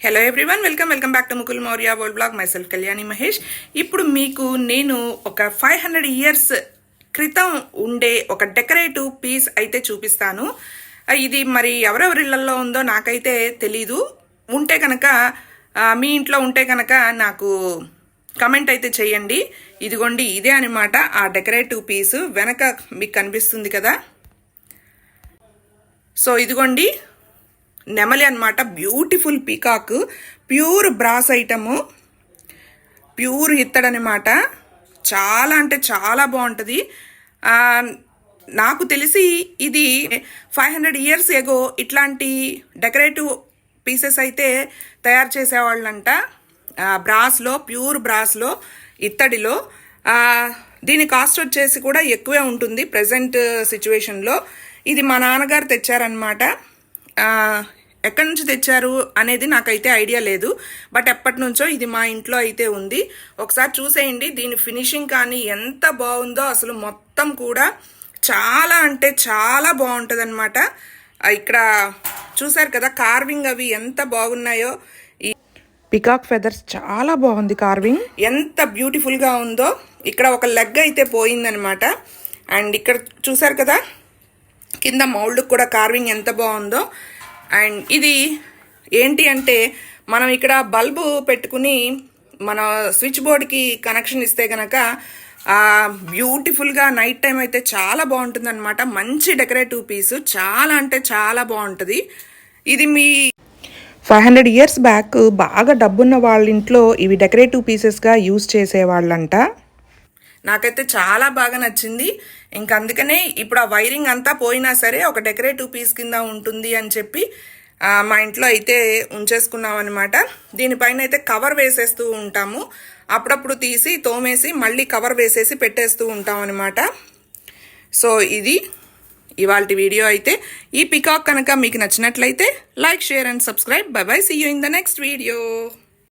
Hello everyone welcome welcome back to Mukul Maurya world blog myself Kalyani Mahesh ఇప్పుడు మీకు నేను ఒక five hundred years క్రితం ఉండే ఒక డెకరేటివ్ పీస్ అయితే చూపిస్తాను. ఇది మరి ఎవరెవరిళ్ళలో ఉందో నాకైతే తెలీదు. ఉంటే కనుక మీ ఇంట్లో ఉంటే కనుక నాకు కమెంట్ అయితే చేయండి. ఇదిగోండి ఇదే అనమాట ఆ డెకరేటివ్ పీస్ వెనక మీకు కనిపిస్తుంది కదా? సో ఇదిగోండి. నెమలి అనమాట beautiful peacock pure brass item pure ఇత్తడనమాట చాలా అంటే చాలా బాగుంటుంది. నాకు తెలిసి ఇది ఫైవ్ హండ్రెడ్ ఇయర్స్ ఎగో ఇట్లాంటి డెకరేటివ్ పీసెస్ అయితే తయారు చేసేవాళ్ళంట. బ్రాస్లో ప్యూర్ బ్రాస్లో ఇత్తడిలో. దీని కాస్ట్ వచ్చేసి కూడా ఎక్కువే ఉంటుంది ప్రజెంట్ సిచ్యువేషన్లో ఇది మా నాన్నగారు తెచ్చారనమాట ఎక్కడి నుంచి తెచ్చారు అనేది నాకైతే ఐడియా లేదు. బట్ ఎప్పటి నుంచో ఇది మా ఇంట్లో అయితే ఉంది. ఒకసారి చూసేయండి దీని ఫినిషింగ్ కానీ ఎంత బాగుందో అసలు మొత్తం కూడా చాలా అంటే చాలా బాగుంటుంది అనమాట ఇక్కడ చూసారు కదా కార్వింగ్ అవి ఎంత బాగున్నాయో. ఈ పికాక్ ఫెదర్స్ చాలా బాగుంది కార్వింగ్ ఎంత బ్యూటిఫుల్గా ఉందో. ఇక్కడ ఒక లెగ్ అయితే పోయిందనమాట అండ్ ఇక్కడ చూసారు కదా కింద మౌల్డ్ కూడా కార్వింగ్ ఎంత బాగుందో. అండ్ ఇది ఏంటి అంటే మనం ఇక్కడ బల్బు పెట్టుకుని మన స్విచ్ బోర్డ్కి కనెక్షన్ ఇస్తే కనుక బ్యూటిఫుల్గా నైట్ టైం అయితే చాలా బాగుంటుంది అనమాట మంచి డెకరేటివ్ పీస్. చాలా అంటే చాలా బాగుంటుంది. ఇది మీ ఫైవ్ హండ్రెడ్ ఇయర్స్ బ్యాక్ బాగా డబ్బున్న వాళ్ళ ఇంట్లో ఇవి డెకరేటివ్ పీసెస్గా యూజ్ చేసేవాళ్ళంట. నాకైతే చాలా బాగా నచ్చింది. ఇంక అందుకనే ఇప్పుడు ఆ వైరింగ్ అంతా పోయినా సరే ఒక డెకరేటివ్ పీస్ కింద ఉంటుంది అని చెప్పి మా ఇంట్లో అయితే ఉంచేసుకున్నాం అనమాట దీనిపైన అయితే కవర్ వేసేస్తూ ఉంటాము. అప్పుడప్పుడు తీసి తోమేసి మళ్ళీ కవర్ వేసేసి పెట్టేస్తూ ఉంటాం అనమాట సో ఇది ఇవాళ వీడియో అయితే. ఈ పికాక్ కనుక మీకు నచ్చినట్లయితే like share and subscribe. Bye bye. See you in the next video